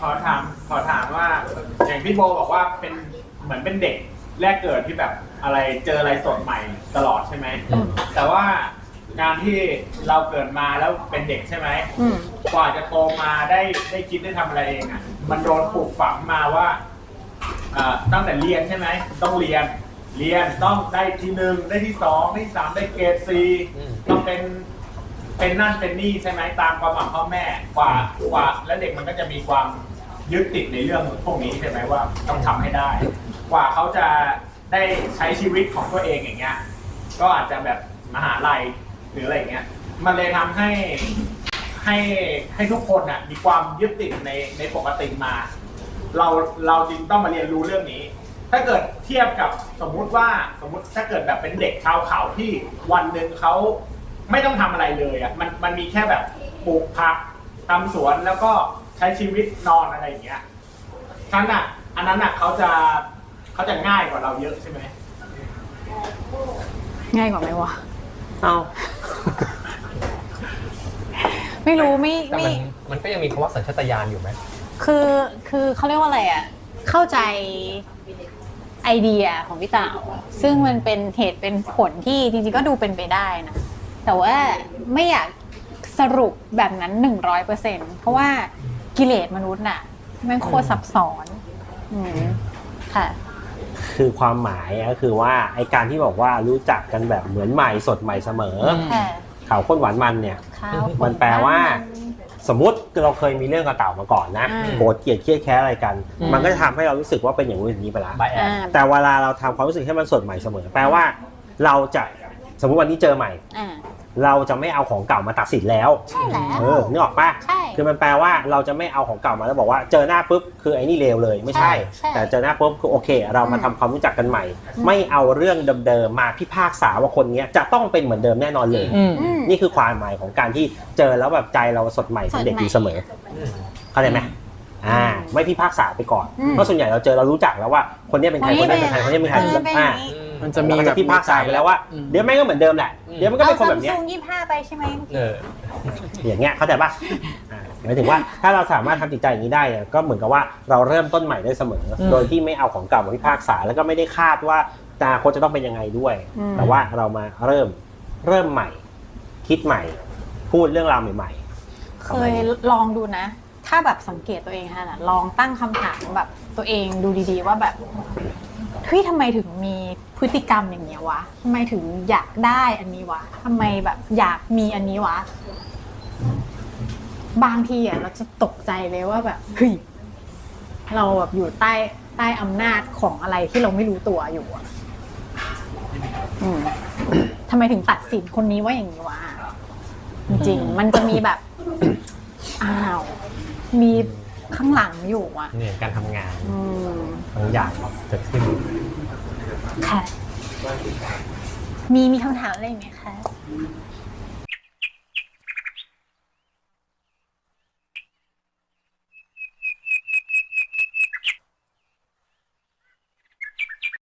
ขอถามขอถามว่า อย่างพี่โบบอกว่าเป็นเหมือนเป็นเด็กแรกเกิดที่แบบอะไรเจออะไรสดใหม่ตลอดใช่ไหมอืมแต่ว่าการที่เราเกิดมาแล้วเป็นเด็กใช่ไหมอืมกว่าจะโตมาได้ได้คิดได้ทำอะไรเองอะ มันโดนปลูกฝังมาว่าเอ่อตั้งแต่เรียนใช่ไหมต้องเรียน เรียนต้องได้ที่หนึ่งได้ที่สองได้ที่สามได้เกรดซีอืมต้องเป็น เป็นนั่นเป็นนี่ใช่ไหมตามความหวังพ่อแม่กว่ากว่า แล้วเด็กมันก็จะมีความยึดติดในเรื่องพวกนี้ใช่ไหมว่าต้องทำให้ได้ กว่าเขาจะได้ใช้ชีวิตของตัวเองอย่างเงี้ย ก็อาจจะแบบมหาลัยหรืออะไรเงี้ย มันเลยทำให้ให้ให้ทุกคนน่ะมีความยึดติดในในปกติมา เราเราจึงต้องมาเรียนรู้เรื่องนี้ ถ้าเกิดเทียบกับสมมุติว่าสมมุติถ้าเกิดแบบเป็นเด็กชาวเขาที่วันหนึ่งเขา ไม่ต้องทำอะไรเลยอะมันมันมีแค่แบบปลูกผักทำสวนแล้วก็ใช้ชีวิตนอนอะไรอย่างเงี้ยท่านอะ อันนั้นอะเขาจะเขาจะง่ายกว่าเราเยอะใช่ไหมง่ายกว่าไหมวะเอาไม่รู้ไม่แต่ไม่มันมันก็ยังมีคำว่าสัญชาตญาณอยู่ไหมคือคือเขาเรียกว่าอะไรอะเข้าใจไอเดียของพี่เต่าซึ่งมันเป็นเหตุเป็นผลที่จริงๆก็ดูเป็นไปได้นะ แต่ว่าไม่อยากสรุปแบบนั้นหนึ่งร้อยเปอร์เซ็นเพราะว่ากิเลสมนุษย์น่ะแมันโคตรซับซ้อนอืมค่ะ คือความหมายก็คือว่าไอการที่บอกว่ารู้จักกันแบบเหมือนใหม่สดใหม่เสมออืมค่ะข่าวข้นหวานมันเนี่ยข้าวมันแปลว่า สมมุติเราเคยมีเรื่องกับเต่ามาก่อนนะอืมโกรธเกลียดเครียดแค้นอะไรกันอืมมันก็จะทำให้เรารู้สึกว่าเป็นอย่างนู้นอย่างนี้ไปแล้วบายแออ่าดแต่เวลาเราทำความรู้สึกให้มันสดใหม่เสมอ แปลว่า เราจะสมมุติวันนี้เจอใหม่อ่า เราจะไม่เอาของเก่ามาตัดสินแล้ว ใช่แล้ว เออนึกออกปะใช่ คือมันแปลว่าเราจะไม่เอาของเก่ามาแล้วบอกว่าเจอหน้าปุ๊บคือไอ้นี่เลวเลยไม่ใช่ ใช่แต่เจอหน้าปุ๊บคือโอเค เรามาทำความรู้จักกันใหม่ อืม ไม่เอาเรื่องเดิมๆมาพิพากษาว่าคนเนี้ยจะต้องเป็นเหมือนเดิมแน่นอนเลย อืม อืม นี่คือความหมายของการที่เจอแล้วแบบใจเราสดใหม่เป็นเด็กอยู่เสมออืมเข้าใจไหมอ่า ไม่พิพากษาไปก่อน อืมเพราะส่วนใหญ่เราเจอเรารู้จักแล้วว่า คนเนี้ยเป็นใคร คคนนนี้นั้นเป็นใคร คนนี้เป็นใครคนนี้เป็นอ่าอย่างนี้ มันจะมีเราก็แบจะบพิพากษาไปแล้วว่าอืม เดี๋ยวแม่งก็เหมือนเดิมแหละอืมเดี๋ยวมันก็เอาเป็นคนซัแบมบเนี้ซุยงยี่ห้าไปใช่ไหมเออ อย่างเงี้ยเข้าใจป่ะอ่าหมายถึงว่าถ้าเราสามารถทำจิตใจอย่างนี้ได้เนี่ยก็เหมือนกับว่าเราเริ่มต้นใหม่ได้เสมออมโดยที่ไม่เอาของเก่ามาพิพากษาแล้วก็ไม่ได้คาดว่าอนาคตจะต้องเป็นยังไงด้วย อืม แต่ว่าเรามาเริ่มเริ่มใหม่ คิดใหม่ พูดเรื่องราวใหม่ๆเคยลองดูนะ ถ้าแบบสังเกตตัวเองฮะนะลองตั้งคำถามแบบตัวเองดูดีๆ ว่าแบบ เฮ้ยทำไมถึงมีพฤติกรรมอย่างเงี้ยวะทำไมถึงอยากได้อันนี้วะทำไมแบบอยากมีอันนี้วะ บางทีอะเราจะตกใจเลยว่าแบบเฮ้ยเราแบบอยู่ใต้ใต้อำนาจของอะไรที่เราไม่รู้ตัวอยู่อะอืมทำไมถึงตัดสินคนนี้ว่าอย่างนี้วะจริงๆมันจะมีแบบ อ้าว มี ข้างหลังอยู่อะ เนี่ยการทำงานอืมบางอย่างเกิดขึ้น ค่ะ มีมีคำถามอะไรอีกไหมคะ